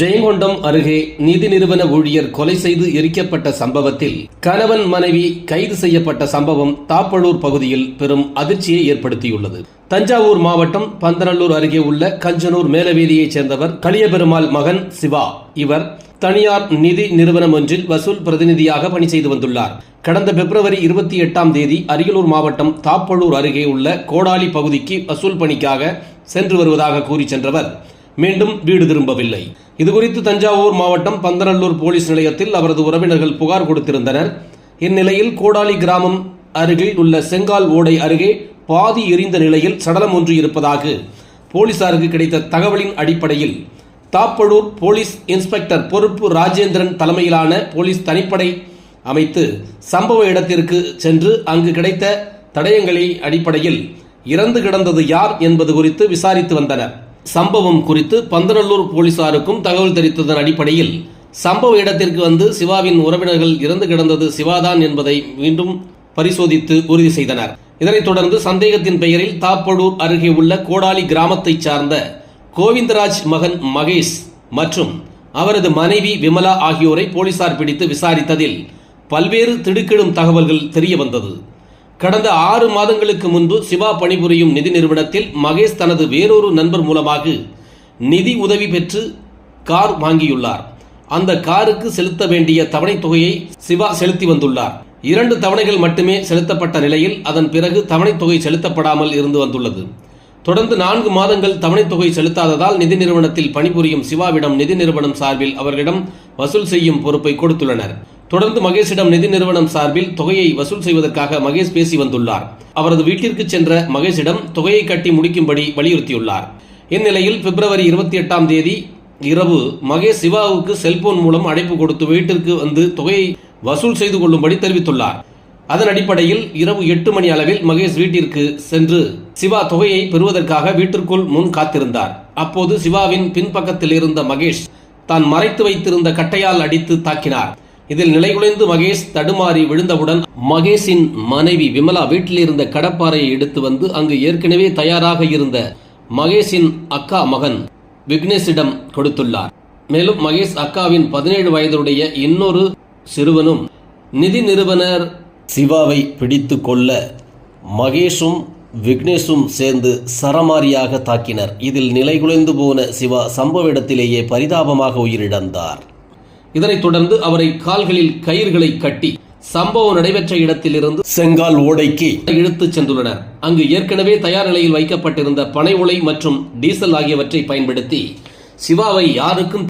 ஜெயங்கொண்டம் அருகே நிதி நிறுவன ஊழியர் கொலை செய்து எரிக்கப்பட்ட சம்பவத்தில் கணவன் மனைவி கைது செய்யப்பட்ட சம்பவம் தாப்பழூர் பகுதியில் பெரும் அதிர்ச்சியை ஏற்படுத்தியுள்ளது. தஞ்சாவூர் மாவட்டம் பந்தநல்லூர் அருகே உள்ள கஞ்சனூர் மேலவேதியைச் சேர்ந்தவர் களியபெருமாள் மகன் சிவா. இவர் தனியார் நிதி நிறுவனம் ஒன்றில் வசூல் பிரதிநிதியாக பணி செய்து வந்துள்ளார். கடந்த பிப்ரவரி இருபத்தி எட்டாம் தேதி அரியலூர் மாவட்டம் தாப்பழூர் அருகே உள்ள கோடாலி பகுதிக்கு வசூல் பணிக்காக சென்று வருவதாக கூறி சென்றவர். மீண்டும் வீடு திரும்பவில்லை. இதுகுறித்து தஞ்சாவூர் மாவட்டம் பந்தநல்லூர் போலீஸ் நிலையத்தில் அவரது உறவினர்கள் புகார் கொடுத்திருந்தனர். இந்நிலையில் கோடாலி கிராமம் அருகில் உள்ள செங்கால் ஓடை அருகே பாதி எரிந்த நிலையில் சடலம் ஒன்று இருப்பதாக போலீசாருக்கு கிடைத்த தகவலின் அடிப்படையில் தாப்பழூர் போலீஸ் இன்ஸ்பெக்டர் பொறுப்பு ராஜேந்திரன் தலைமையிலான போலீஸ் தனிப்படை அமைத்து சம்பவ இடத்திற்கு சென்று அங்கு கிடைத்த தடயங்களின் அடிப்படையில் இறந்து கிடந்தது யார் என்பது குறித்து விசாரித்து வந்தனர். சம்பவம் குறித்து பந்தநல்லூர் போலீசாருக்கும் தகவல் தெரிவித்ததன் அடிப்படையில் சம்பவ இடத்திற்கு வந்து சிவாவின் உறவினர்கள் இறந்து கிடந்தது சிவாதான் என்பதை மீண்டும் பரிசோதித்து உறுதி செய்தனர். இதனைத் தொடர்ந்து சந்தேகத்தின் பெயரில் தாப்படூர் அருகே உள்ள கோடாலி கிராமத்தைச் சார்ந்த கோவிந்தராஜ் மகன் மகேஷ் மற்றும் அவரது மனைவி விமலா ஆகியோரை போலீசார் பிடித்து விசாரித்ததில் பல்வேறு திடுக்கிடும் தகவல்கள் தெரிய வந்தது கடந்த ஆறு மாதங்களுக்கு முன்பு சிவா பணிபுரியும் நிதி நிறுவனத்தில் மகேஷ் தனது வேறொரு நண்பர் மூலமாக நிதி உதவி பெற்று கார் வாங்கியுள்ளார். அந்த காருக்கு செலுத்த வேண்டிய தவணைத் தொகையை சிவா செலுத்தி வந்துள்ளார். இரண்டு தவணைகள் மட்டுமே செலுத்தப்பட்ட நிலையில் அதன் பிறகு தவணைத் தொகை செலுத்தப்படாமல் இருந்து வந்துள்ளது. தொடர்ந்து நான்கு மாதங்கள் தவணைத் தொகை செலுத்தாததால் நிதி நிறுவனத்தில் பணிபுரியும் சிவாவிடம் நிதி நிறுவனம் சார்பில் அவர்களிடம் வசூல் செய்யும் பொறுப்பை கொடுத்துள்ளனர். தொடர்ந்து மகேஷிடம் நிதி நிறுவனம் சார்பில் தொகையை வசூல் செய்வதற்காக மகேஷ் பேசி வந்துள்ளார். அவரது வீட்டிற்கு சென்ற மகேஷிடம் தொகையை கட்டி முடிக்கும்படி வலியுறுத்தியுள்ளார். இந்நிலையில் பிப்ரவரி இருபத்தி எட்டாம் தேதி இரவு மகேஷ் சிவாவுக்கு செல்போன் மூலம் அழைப்பு கொடுத்து வீட்டிற்கு வந்து தொகையை வசூல் செய்து கொள்ளும்படி தெரிவித்துள்ளார். அதன் அடிப்படையில் இரவு எட்டு மணி அளவில் மகேஷ் வீட்டிற்கு சென்று சிவா தொகையை பெறுவதற்காக வீட்டிற்குள் முன் காத்திருந்தார். அப்போது சிவாவின் பின்பக்கத்தில் இருந்த மகேஷ் தான் மறைத்து வைத்திருந்த கட்டையால் அடித்து தாக்கினார். இதில் நிலைகுலைந்து மகேஷ் தடுமாறி விழுந்தவுடன் மகேஷின் மனைவி விமலா வீட்டில் இருந்த கடப்பாறையை எடுத்து வந்து அங்கு ஏற்கனவே தயாராக இருந்த மகேஷின் அக்கா மகன் விக்னேஷிடம் கொடுத்துள்ளார். மேலும் மகேஷ் அக்காவின் பதினேழு வயதுடைய இன்னொரு சிறுவனும் நிதி நிறுவனர் சிவாவை பிடித்து கொள்ள மகேஷும் விக்னேஷும் சேர்ந்து சரமாரியாக தாக்கினர். இதில் நிலைகுலைந்து போன சிவா சம்பவ இடத்திலேயே பரிதாபமாக உயிரிழந்தார். இதனைத் தொடர்ந்து அவரை கால்களில் கயிறுகளை கட்டி சம்பவம் நடைபெற்ற இடத்திலிருந்து செங்கால் ஓடைக்கு இழுத்துச் சென்றுள்ளனர். அங்கு ஏற்கனவே தயார் நிலையில் வைக்கப்பட்டிருந்த பனை ஓலை மற்றும் டீசல் ஆகியவற்றை பயன்படுத்தி சிவாவை யாருக்கும்